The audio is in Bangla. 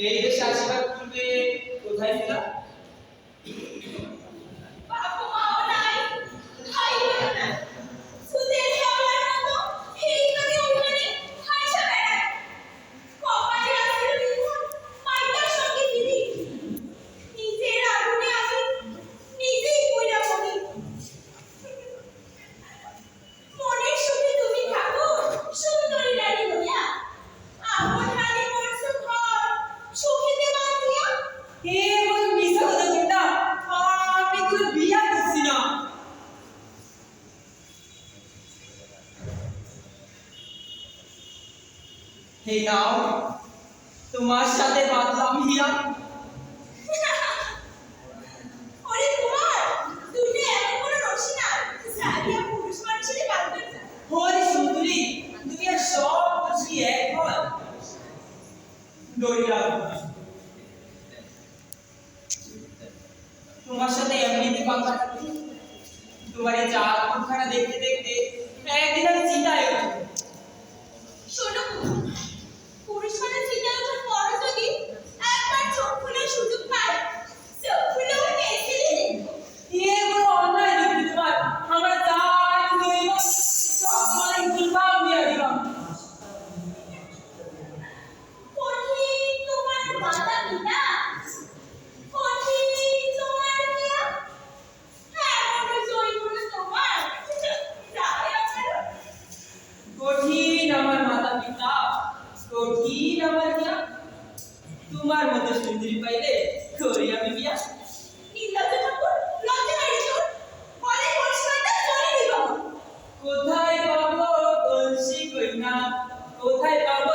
এই দেশে আসবার পূর্বে কোথায়? ছিলাম হে নাও তোমার সাথে বাঁধলাম হিয়া ওরে কুমার তুমি এমন কোন রসি না সারিয়া পুরুষ মানুষেরই বাঁধবে। ওরে সুন্দরী দুনিয়ার সব কিছুই এক হয়। দরিয়া তোমার সাথে এমনিতে কথা তোমার এই চাল দেখতে দেখতে একদিন আমি চিতায় শোনো তোমার মতো সুন্দরী পাইলে করি আমি বিয়া। কোথায় পাবো কলসি কইনা কোথায় পাবো